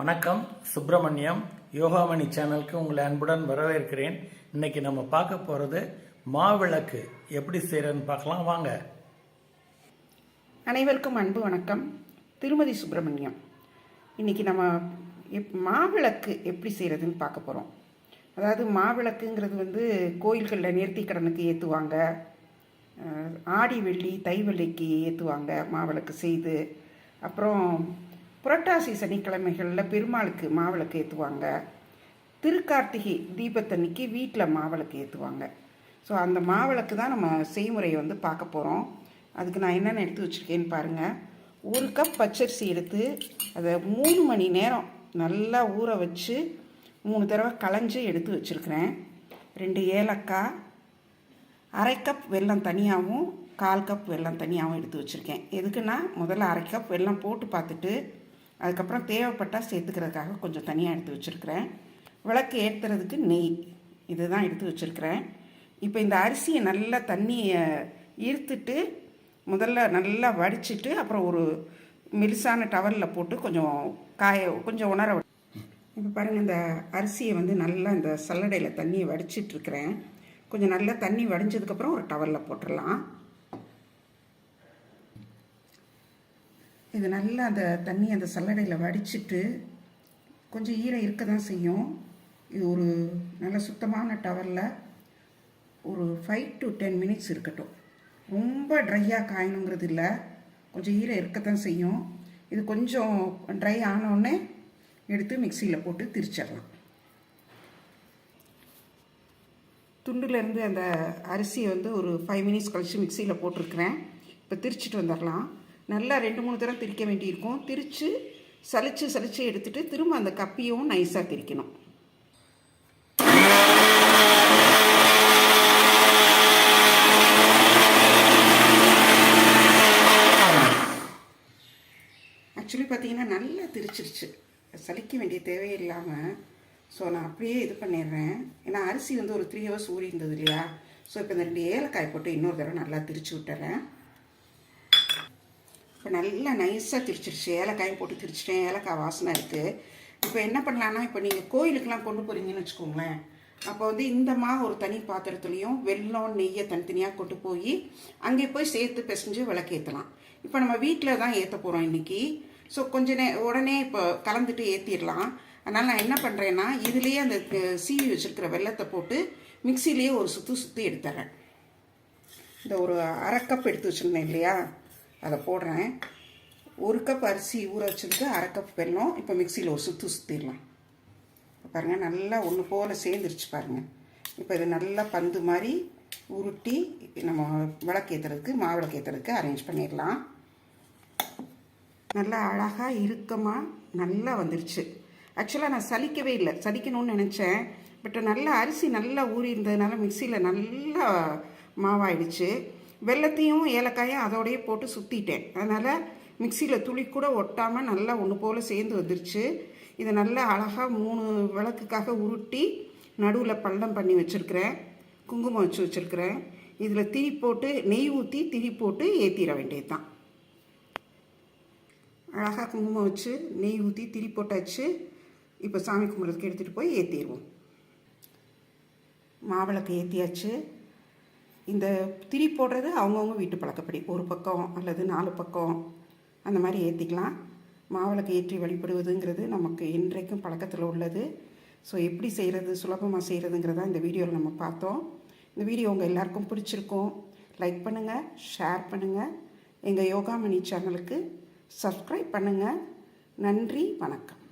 வணக்கம் சுப்பிரமணியம் யோகாமணி சேனலுக்கு உங்களை அன்புடன் வரவேற்கிறேன். இன்னைக்கு நம்ம பார்க்க போகிறது மாவிளக்கு எப்படி செய்கிறதுன்னு பார்க்கலாம். வாங்க. அனைவருக்கும் அன்பு வணக்கம். திருமதி சுப்பிரமணியம் இன்னைக்கு நம்ம எப் மாவிளக்கு எப்படி செய்கிறதுன்னு பார்க்க போகிறோம் அதாவது மாவிளக்குங்கிறது வந்து கோயில்களில் நேர்த்திக்கடனுக்கு ஏற்றுவாங்க ஆடி வெள்ளி தை வெள்ளிக்கு ஏற்றுவாங்க மாவிளக்கு செய்து. அப்புறம் புரட்டாசி சனிக்கிழமைகளில் பெருமாளுக்கு மாவிளக்கு ஏற்றுவாங்க திருக்கார்த்திகை தீபத்தன்னைக்கு வீட்டில் மாவிளக்கு ஏற்றுவாங்க ஸோ அந்த மாவிளக்கு தான் நம்ம செய்முறையை வந்து பார்க்க போகிறோம் அதுக்கு நான் என்னென்ன எடுத்து வச்சுருக்கேன்னு பாருங்கள் ஒரு கப் பச்சரிசி எடுத்து அதை மூணு மணி நேரம் நல்லா ஊற வச்சு மூணு தடவை களைஞ்சு எடுத்து வச்சுருக்கிறேன். ரெண்டு ஏலக்காய் அரை கப் வெல்லம் தனியாகவும் கால் கப் வெல்லம் தனியாகவும் எடுத்து வச்சுருக்கேன். எதுக்குன்னா முதல்ல அரை கப் வெல்லம் போட்டு பார்த்துட்டு அதுக்கப்புறம் தேவைப்பட்டால் சேர்த்துக்கிறதுக்காக கொஞ்சம் தனியாக எடுத்து வச்சுருக்கிறேன். விளக்கு ஏற்றுறதுக்கு நெய். இதுதான் எடுத்து வச்சுருக்கிறேன். இப்போ இந்த அரிசியை நல்லா தண்ணியை ஈர்த்துட்டு முதல்ல நல்லா வடிச்சிட்டு அப்புறம் ஒரு மெலிசான டவரில் போட்டு கொஞ்சம் காய கொஞ்சம் உணர இப்போ பாருங்கள் இந்த அரிசியை வந்து நல்லா இந்த சல்லடையில் தண்ணியை வடிச்சிட்ருக்கிறேன் கொஞ்சம் நல்லா தண்ணி வடிஞ்சதுக்கப்புறம் ஒரு டவரில் போட்டுடலாம். இது நல்லா அந்த தண்ணி அந்த சல்லடையில் வடிச்சிட்டு கொஞ்சம் ஈரம் இருக்க தான் செய்யும். இது ஒரு நல்ல சுத்தமான டவரில் ஒரு ஃபைவ் டு டென் மினிட்ஸ் இருக்கட்டும். ரொம்ப ட்ரையாக காயணுங்கிறது இல்லை. கொஞ்சம் ஈரம் இருக்கத்தான் செய்யும். இது கொஞ்சம் ட்ரை ஆனோடனே எடுத்து மிக்சியில் போட்டு திரிச்சிடலாம். துண்டுலேருந்து அந்த அரிசியை வந்து ஒரு ஃபைவ் மினிட்ஸ் கழித்து மிக்சியில் போட்டிருக்கிறேன். இப்போ திரிச்சிட்டு வந்துடலாம். நல்லா ரெண்டு மூணு தடவை திரிக்க வேண்டியிருக்கும். திரித்து சலிச்சு சலிச்சு எடுத்துகிட்டு திரும்ப அந்த கப்பியும் நைஸாக திரிக்கணும். ஆக்சுவலி பார்த்தீங்கன்னா நல்லா திரிச்சிருச்சு. சலிக்க வேண்டிய தேவையில்லாமல் ஸோ நான் அப்படியே இது பண்ணிடுறேன். ஏன்னா அரிசி வந்து ஒரு த்ரீ ஹவர்ஸ் ஊறி இருந்தது இல்லையா? ஸோ இப்போ இந்த ரெண்டு ஏலக்காய் போட்டு இன்னொரு தடவை நல்லா திரிச்சு விட்டுறேன். இப்போ நல்லா நைஸாக திரிச்சிருச்சு. ஏலக்காயும் போட்டு திரிச்சிட்டேன். ஏலக்காய் வாசனை இருக்குது இப்போ என்ன பண்ணலான்னா இப்போ நீங்கள் கோயிலுக்கெலாம் கொண்டு போகிறீங்கன்னு வச்சுக்கோங்களேன். அப்போ வந்து இந்த மாவு ஒரு தனி பாத்திரத்துலேயும் வெல்லம் நெய்யை தனித்தனியாக கொண்டு போய் அங்கே போய் சேர்த்து பிசைஞ்சு விளக்கேற்றலாம் இப்போ நம்ம வீட்டில் தான் ஏற்ற போகிறோம் இன்றைக்கி ஸோ கொஞ்ச நே உடனே இப்போ கலந்துட்டு ஏற்றிடலாம் அதனால் நான் என்ன பண்ணுறேன்னா இதுலேயே அந்த சீவி வச்சுருக்கிற வெள்ளத்தை போட்டு மிக்சிலேயே ஒரு சுற்று சுற்றி எடுத்துறேன். இந்த ஒரு அரை கப் எடுத்து வச்சுருந்தேன் இல்லையா? அதை போடுறேன். ஒரு கப் அரிசி ஊற வச்சதுக்கு அரை கப் வெல்லம் இப்போ மிக்சியில் ஒரு சுற்று சுற்றிடலாம் பாருங்கள் நல்லா ஒன்று போல் சேர்ந்துருச்சு பாருங்கள் இப்போ இது நல்லா பந்து மாதிரி உருட்டி நம்ம விளக்கேற்றுறதுக்கு மாவிளக்கேற்றுறதுக்கு அரேஞ்ச் பண்ணிடலாம். நல்லா அழகாக இறுக்கமாக நல்லா வந்துருச்சு. ஆக்சுவலாக நான் சலிக்கவே இல்லை. சலிக்கணும்னு நினச்சேன். பட் நல்லா அரிசி நல்லா ஊறி இருந்ததுனால மிக்சியில் நல்லா மாவாயிடுச்சு. வெள்ளத்தையும் ஏலக்காயும் அதோடையே போட்டு சுற்றிட்டேன் அதனால் மிக்சியில் துளி கூட ஒட்டாமல் நல்லா ஒன்று போல் சேர்ந்து வந்துருச்சு. இதை நல்லா அழகாக மூணு விளக்குக்காக உருட்டி நடுவில் பள்ளம் பண்ணி வச்சுருக்கிறேன். குங்குமம் வச்சு வச்சுருக்கிறேன். இதில் திரி போட்டு நெய் ஊற்றி திரி போட்டு ஏற்றிட வேண்டியது தான் அழகாக குங்குமம் வச்சு நெய் ஊற்றி திரி போட்டாச்சு. இப்போ சாமி கும்பிட்றதுக்கு எடுத்துகிட்டு போய் ஏற்றிடுவோம் மாவிளக்கு ஏற்றியாச்சு இந்த திரி போடுறது அவங்கவுங்க வீட்டு பழக்கப்படி. ஒரு பக்கம் அல்லது நாலு பக்கம் அந்த மாதிரி ஏற்றிக்கலாம் மாவிளக்கு ஏற்றி வழிபடுவதுங்கிறது நமக்கு இன்றைக்கும் பழக்கத்தில் உள்ளது. ஸோ எப்படி செய்கிறது சுலபமாக செய்கிறதுங்கிறத இந்த வீடியோவில் நம்ம பார்த்தோம். இந்த வீடியோ உங்கள் எல்லாருக்கும் பிடிச்சிருக்கும். லைக் பண்ணுங்கள் ஷேர் பண்ணுங்கள் எங்கள் யோகாமணி சேனலுக்கு சப்ஸ்கிரைப் பண்ணுங்கள் நன்றி வணக்கம்.